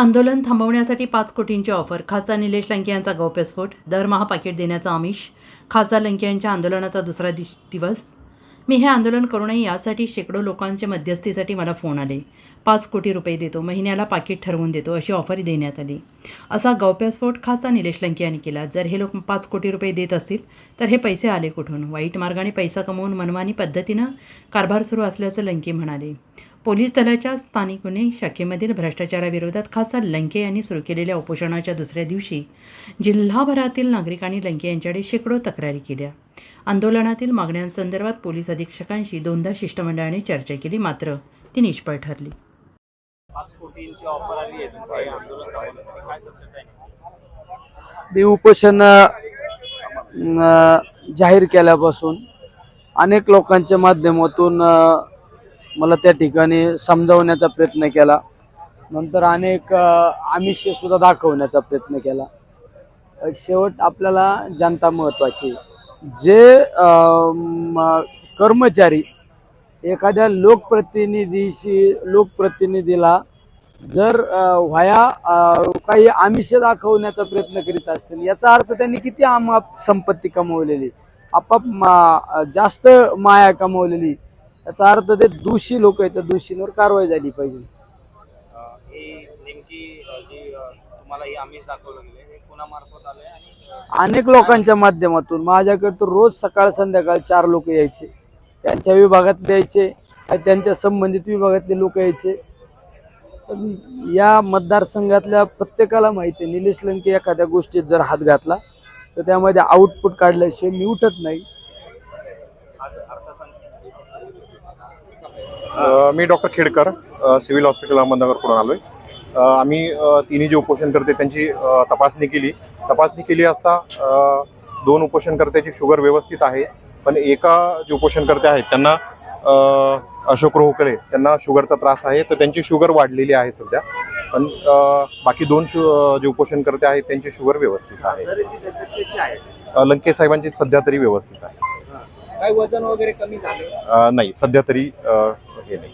आंदोलन थांबवण्यासाठी पाच कोटींची ऑफर. खासदार निलेश लंके यांचा गौप्यस्फोट दरमहा पाकिट देण्याचा आमिष. खासदार लंके यांच्या आंदोलनाचा दुसरा दिश दिवस. मी हे आंदोलन करू नये यासाठी शेकडो लोकांच्या मध्यस्थीसाठी मला फोन आले. पाच कोटी रुपये देतो. महिन्याला पाकिट ठरवून देतो अशी ऑफर देण्यात आली. असा गौप्यस्फोट खासदार निलेश लंके यांनी केला. जर हे लोक पाच कोटी रुपये देत असतील तर हे पैसे आले कुठून? वाईट मार्गाने पैसा कमवून मनमानी पद्धतीनं कारभार सुरू असल्याचं लंके म्हणाले. पोलीस दलाच्या स्थानिक गुन्हे शाखेमधील भ्रष्टाचाराविरोधात खासदार लंके यांनी सुरू केलेल्या उपोषणाच्या दुसऱ्या दिवशी जिल्हाभरातील नागरिकांनी लंके यांच्याकडे शेकडो तक्रारी केल्या. आंदोलनातील मागण्यांसंदर्भात पोलीस अधीक्षकांशी दोनदा शिष्टमंडळाने चर्चा केली मात्र ती निष्फळ ठरली. मी उपोषण जाहीर केल्यापासून अनेक लोकांच्या माध्यमातून मला त्या ठिकाणी समजावण्याचा प्रयत्न केला. नंतर अनेक आमिष्यसुद्धा दाखवण्याचा प्रयत्न केला. शेवट आपल्याला जनता महत्त्वाची जे म, कर्मचारी एखाद्या लोकप्रतिनिधीशी लोकप्रतिनिधीला जर व्हाया काही आमिष दाखवण्याचा प्रयत्न करीत असतील याचा अर्थ त्यांनी किती आम संपत्ती कमवलेली आपाप मा- जास्त माया कमवलेली याचा अर्थ ते दोषी लोक आहेत त्या दोषींवर कारवाई झाली पाहिजे. हे नेमकी जी तुम्हाला ही दाखवलं गेले हे कुणामार्फत आलंय आणि अं, अनेक लोकांच्या माध्यमातून माझ्याकडे तर रोज सकाळ संध्याकाळ चार लोक यायचे. त्यांच्या विभागातले यायचे काही त्यांच्या संबंधित विभागातले लोक यायचे. या मतदारसंघातल्या प्रत्येकाला माहिती आहे निलेश लंके एखाद्या गोष्टीत जर हात घातला तर त्यामध्ये आउटपुट काढल्याशिवाय मी उठत नाही. मी डॉक्टर खेडकर सिव्हिल हॉस्पिटल अहमदनगरकडून आलोय. अ, आम्ही तिन्ही जे उपोषणकर्ते त्यांची तपासणी केली. तपासणी केली असता दोन उपोषणकर्त्याची शुगर व्यवस्थित आहे पण एका जे उपोषणकर्ते आहेत त्यांना अशोक रोहकले त्यांना शुगरचा त्रास आहे तर त्यांची शुगर वाढलेली आहे सध्या. पण बाकी दोन शु जे उपोषणकर्ते आहेत त्यांची शुगर व्यवस्थित आहे. तरी ती तब्येत कशी आहे? अ, लंके साहेबांची सध्या तरी व्यवस्थित आहे. काय वजन वगैरे कमी झाले? नाही सध्या तरी हे नाही.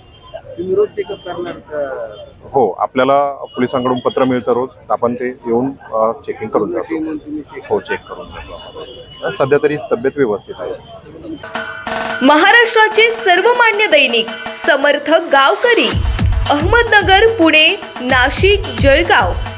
तुम्ही रोज चेकअप करणार हो आपल्याला पोलिसांकडून पत्र मिळतं रोज. आपण ते येऊन चेकिंग करून जातो. हो चेक करून जातो सध्या तरी तब्येत व्यवस्थित आहे. महाराष्ट्राचे सर्वमान्य दैनिक समर्थ गावकरी अहमदनगर पुणे नाशिक जळगाव.